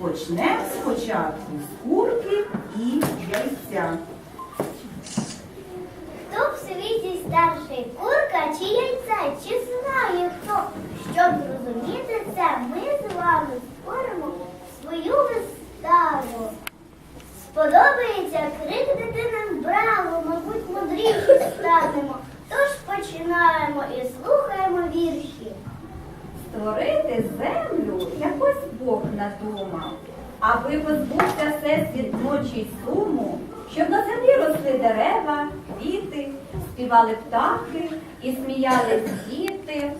Почнемо спочатку з курки і яйця. Хто в світі старший курка чи яйця? Чи знає хто? Щоб зрозуміти це, ми з вами створимо свою виставу. Сподобається крик дитинам браво, мабуть, мудріші станемо. Тож починаємо і слухаємо вірші. Створити землю якось Бог надумав, аби позбувся всесвіт ночі й суму, щоб на землі росли дерева, квіти, співали птахи і сміялись діти.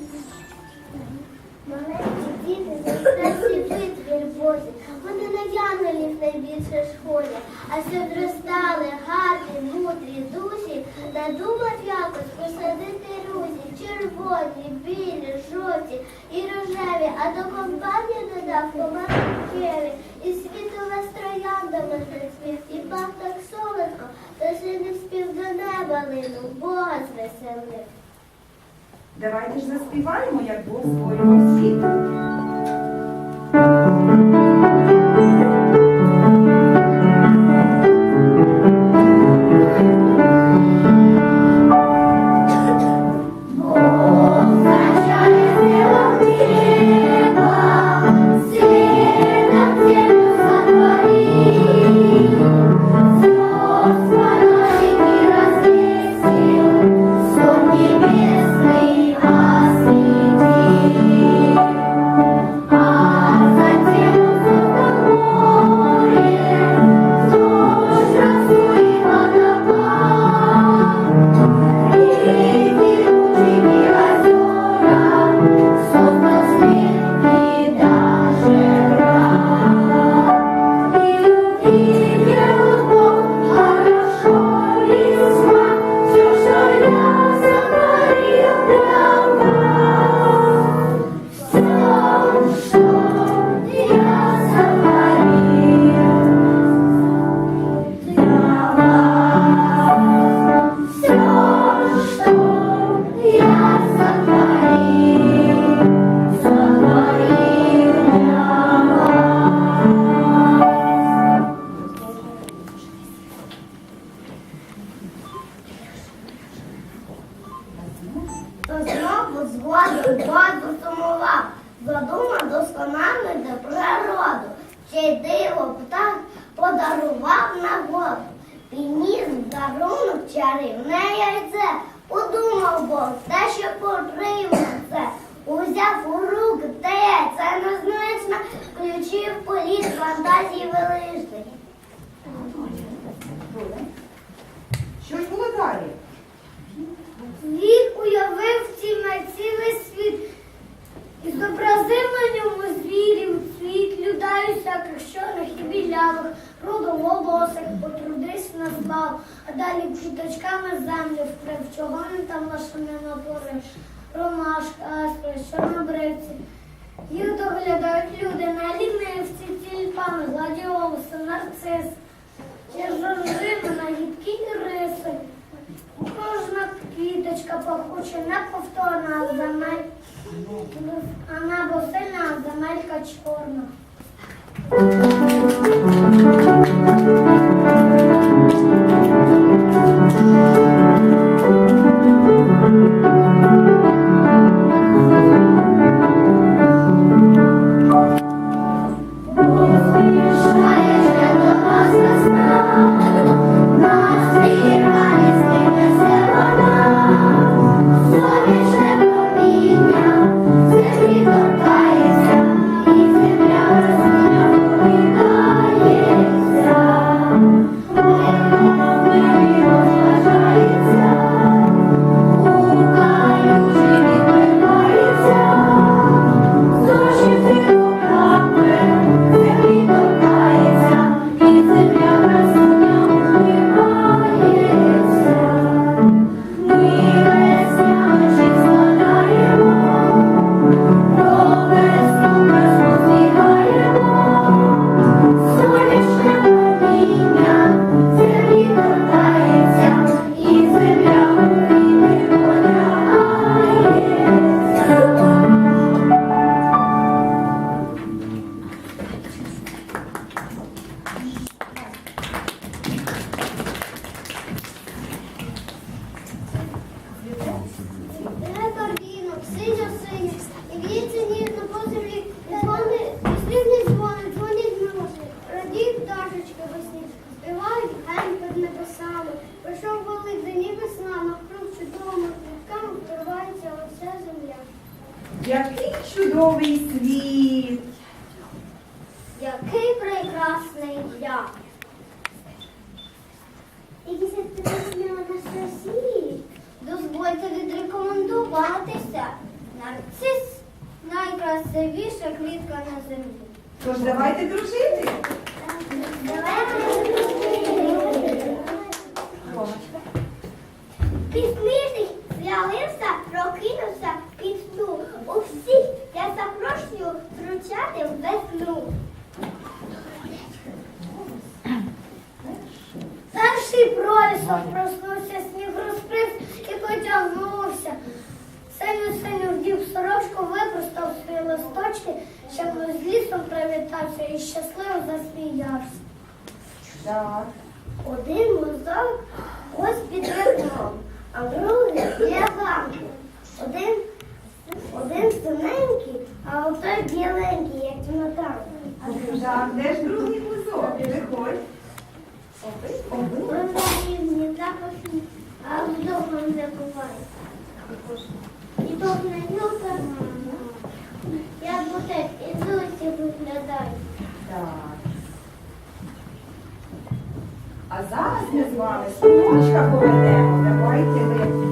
Маленькі діти завжди витвір Божий. Вони на янголів найбільше схожі, а щоб зростали гарні, мудрі душі, надумав якось посадити рузі, червоні, білі, Давайте ж заспіваємо, як Бог створював світ. Підніс в дарунок чарівне яйце, подумав Бог, те, що це. Узяв у руки те яйце незначно, включив політ фантазії величних. Що ж було далі? Він уявив на цілий світ і зобразив на ньому звірів, світ, людей всяких чорних і білявих, рудоволосих, потрудись на збав, а далі квіточками землю вкрив, чого він там не напориш. ромашка, аспри, чорнобривці. Їх доглядають люди на лінивці, тюльпани, гладіолуси, нарцис. Є жоржини, нагідкі іриси. Кожна квіточка пахуча, неповторна, а земель, а небо сильна, земелька чорна. Música прекрасний я! Якісь на сусід. Дозвольте відрекомендуватися. Нарцис найкрасивіша квітка на землі. Тож давайте дружити. Пісмішний з'явився, прокинувся під сну. У всіх я запрошую вручати весну. Перший пролісок проснувся, сніг розприв і потягнувся. Синю синю вдів сорочку, випростав свої листочки, щоб з лісом привітався і щасливо засміявся. Так. Один мозок ось під вікном, а другий біля ганку. Один, один синенький, а отой біленький, як тінотан. Так, де ж другий кузок? Виходь. Різні запахи, а вдома не. І тут на нюка, як і досі виглядають. Так. А зараз ми з вами синочка поведемо. Давайте ви.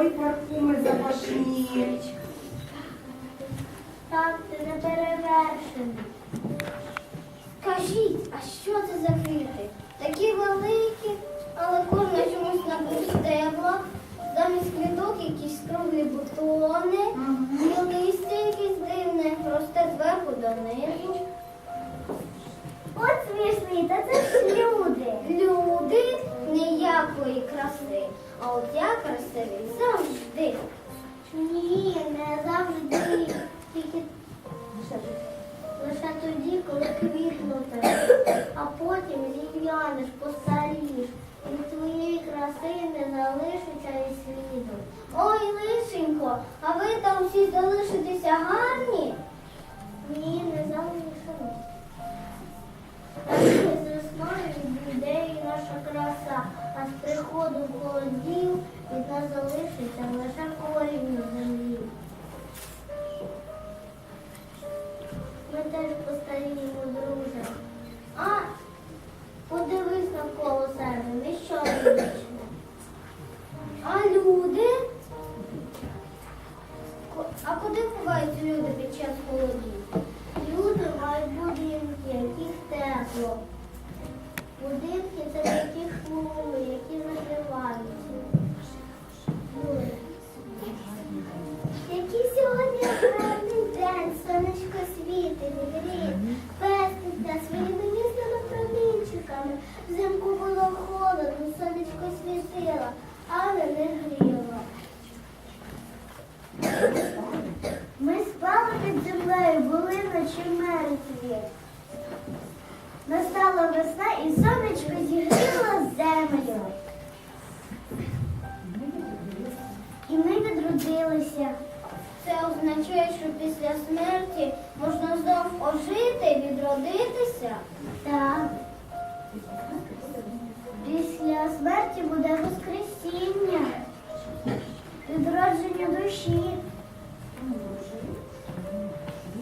Ой, парфуми запашні. Так, ти не перевершений. Скажіть, а що це за квіти? Такі великі, але кожна чомусь на стебла. Замість квіток якісь круглі бутони, і листя якесь дивне, росте зверху донизу. От смішний, та це ж люди. Люди ніякої краси. А от я красивий завжди. Ні, не завжди. Тільки лише тоді, коли квітнути. А потім зів'янеш, постарієш. І твоєї краси не залишиться і сліду. Ой, лишенько, а ви там всі залишитеся гарні? Приходом холодів від нас залишиться лише корінь на землі. Ми теж постаріємо, друже. А подивись навколо себе, ніщо не вічне. А люди? А куди ховаються люди під час холодів? Люди мають будинки, яких тепло. Означає, що після смерті можна знов ожити, відродитися? Так. Після смерті буде воскресіння, відродження душі.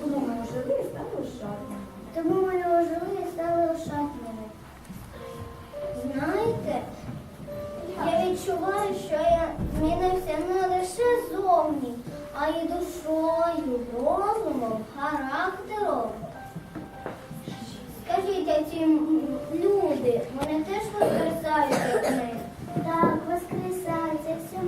Тому ми ожили і стали ошатними. Тому ми ожили і стали ошатними. Знаєте, я відчуваю, що я змінився не лише зовні, а й душою, розумом, характером. Скажіть, а ці люди, вони теж воскресають як ми? Так, воскресають. Якщо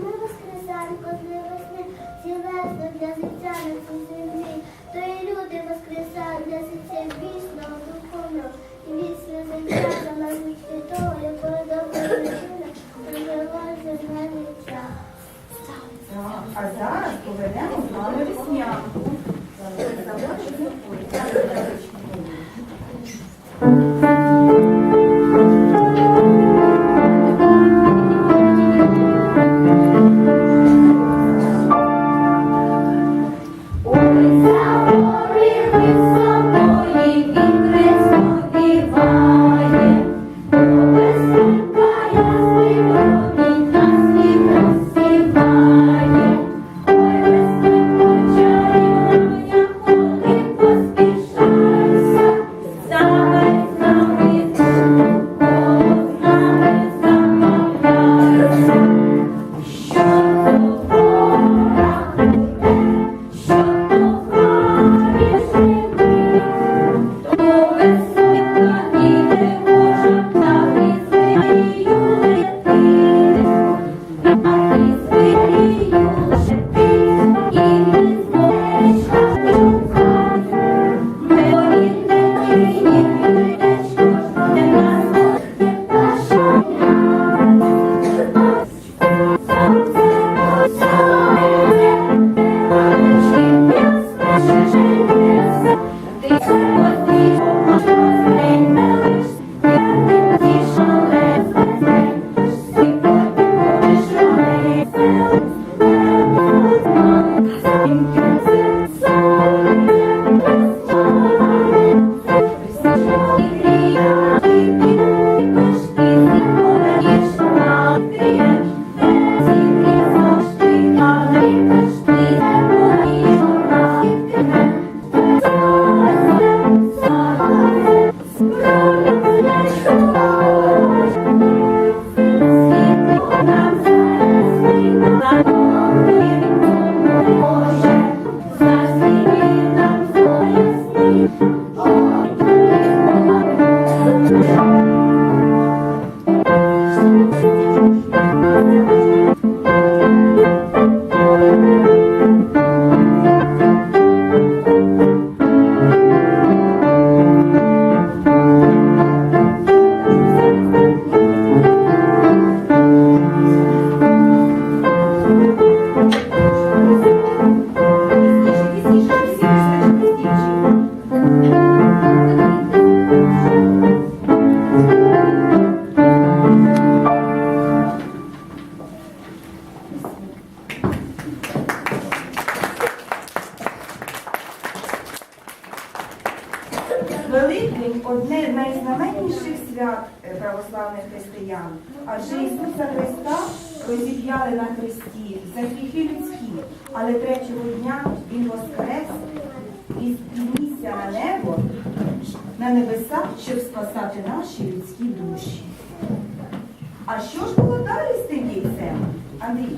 А що ж було далі з тим яйцем? Андрій?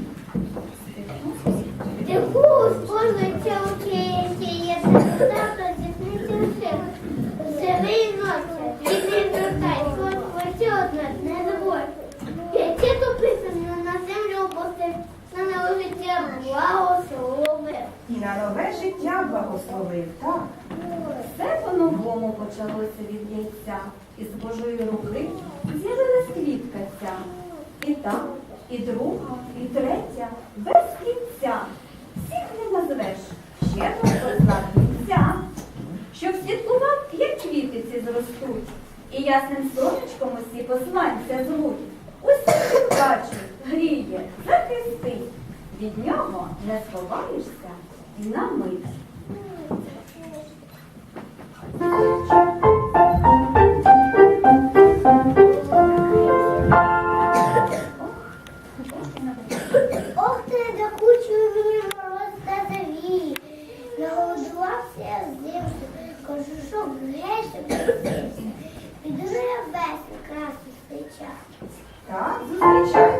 Яку споживця є завтра зісниться все. Живий і бідний зростає, хоч одне, не забудь. Яйце дописано на землю опустив, на нове життя благословив. І на нове життя благословив, так. Все по-новому почалося ждуть, і ясним сонечком усі посланця звуть. Усі бачу, гріє, захистить. Від нього не сховаєшся на мить. Sure.